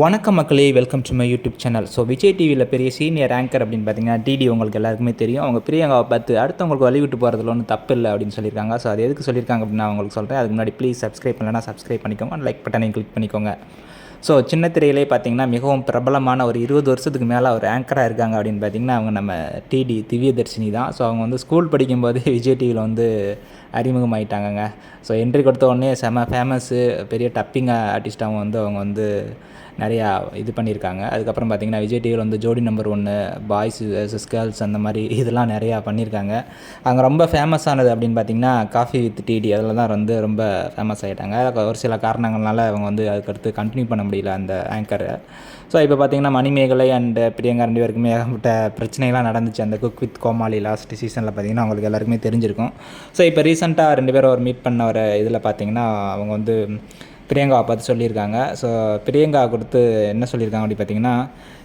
வணக்கம் மக்களே welcome to my YouTube channel so Vijay டிவியில் பெரிய சீனியர் ஆங்கர் அப்படின்னு பார்த்தீங்கன்னா டிடி உங்களுக்கு எல்லாருக்குமே தெரியும். அவங்க பிரியங்காவை பார்த்து அடுத்தவங்களுக்கு வழி விட்டு போகிறதுல ஒன்றும் தப்பு இல்லை அப்படின்னு சொல்லியிருக்காங்க. ஸோ அது எதுக்கு சொல்லியிருக்காங்க அப்படின்னு நான் உங்களுக்கு சொல்கிறேன் அதுக்கு முன்னாடி ப்ளீஸ் சப்ஸ்கிரைப் பண்ணலன்னா சப்ஸ்கிரைப் பண்ணிக்கோங்க. லைக் பட்டனை கிளிக் பண்ணிக்கோங்க. ஸோ சின்ன திரையிலே பார்த்தீங்கன்னா மிகவும் பிரபலமான ஒரு இருபது வருஷத்துக்கு மேலே ஒரு ஆங்கராக இருக்காங்க அப்படின்னு பார்த்தீங்கன்னா அவங்க நம்ம டிடி திவ்யதர்ஷினி தான். ஸோ அவங்க வந்து ஸ்கூல் படிக்கும்போது விஜய் டிவியில் வந்து அறிமுகமாயிட்டாங்கங்க. ஸோ என்ட்ரி கொடுத்த உடனே செம ஃபேமஸ்ஸு பெரிய டப்பிங் ஆர்டிஸ்ட்டாகவும் வந்து அவங்க வந்து நிறையா இது பண்ணியிருக்காங்க. அதுக்கப்புறம் பார்த்திங்கன்னா விஜய் டிவியில் வந்து ஜோடி நம்பர் ஒன்று பாய்ஸ் வெர்சஸ் கேர்ள்ஸ் அந்த மாதிரி இதெல்லாம் நிறையா பண்ணியிருக்காங்க. அங்கே ரொம்ப ஃபேமஸ் ஆனது அப்படின்னு பார்த்தீங்கன்னா காஃபி வித் டிடி அதில் தான் வந்து ரொம்ப ஃபேமஸ் ஆகிட்டாங்க ஒரு சில காரணங்கள்னால அவங்க வந்து அதுக்கடுத்து கண்டினியூ பண்ண முடியல அந்த ஆங்கரை ஸோ இப்போ பார்த்திங்கன்னா மணிமேகலை அண்ட் பிரியங்கா ரெண்டு பேருக்குமே ஏகப்பட்ட பிரச்சனைலாம் நடந்துச்சு. அந்த குக் வித் கோமாளி லாஸ்ட் சீசனில் பார்த்தீங்கன்னா அவங்களுக்கு எல்லாருக்குமே தெரிஞ்சிருக்கும். ஸோ இப்போ ரீசெண்டாக ரெண்டு பேரும் ஒரு மீட் பண்ண ஒரு இதில் பார்த்தீங்கன்னா அவங்க வந்து பிரியங்காவை பார்த்து சொல்லியிருக்காங்க. ஸோ பிரியங்கா கொடுத்து என்ன சொல்லியிருக்காங்க அப்படி பார்த்தீங்கன்னா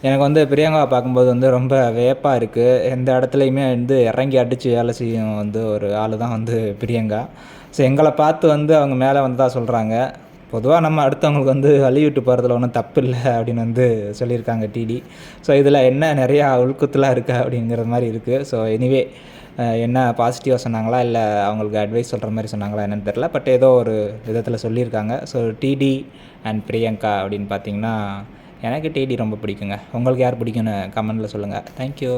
எனக்கு வந்து பிரியங்காவை பார்க்கும்போது வந்து ரொம்ப வேப்பாக இருக்குது எந்த இடத்துலையுமே வந்து இறங்கி அடித்து வேலை செய்யும் வந்து ஒரு ஆள் தான் வந்து பிரியங்கா. ஸோ எங்களை பார்த்து வந்து அவங்க மேலே வந்து தான் சொல்கிறாங்க பொதுவாக நம்ம அடுத்தவங்களுக்கு வந்து வழி விட்டு போகிறதுல ஒன்றும் தப்பு இல்லை அப்படின்னு வந்து சொல்லியிருக்காங்க டிடி ஸோ இதில் என்ன நிறையா உள்குத்துலாம் இருக்கா அப்படிங்கிற மாதிரி இருக்குது ஸோ எனிவே என்ன பாசிட்டிவாக சொன்னாங்களா? இல்லை அவங்களுக்கு அட்வைஸ் சொல்கிற மாதிரி சொன்னாங்களா என்னென்னு தெரில பட் ஏதோ ஒரு விதத்தில் சொல்லியிருக்காங்க. ஸோ டிடி அண்ட் பிரியங்கா அப்படின்னு பார்த்தீங்கன்னா எனக்கு டிடி ரொம்ப பிடிக்குங்க. உங்களுக்கு யார் பிடிக்குன்னு கமெண்டில் சொல்லுங்கள் தேங்க்யூ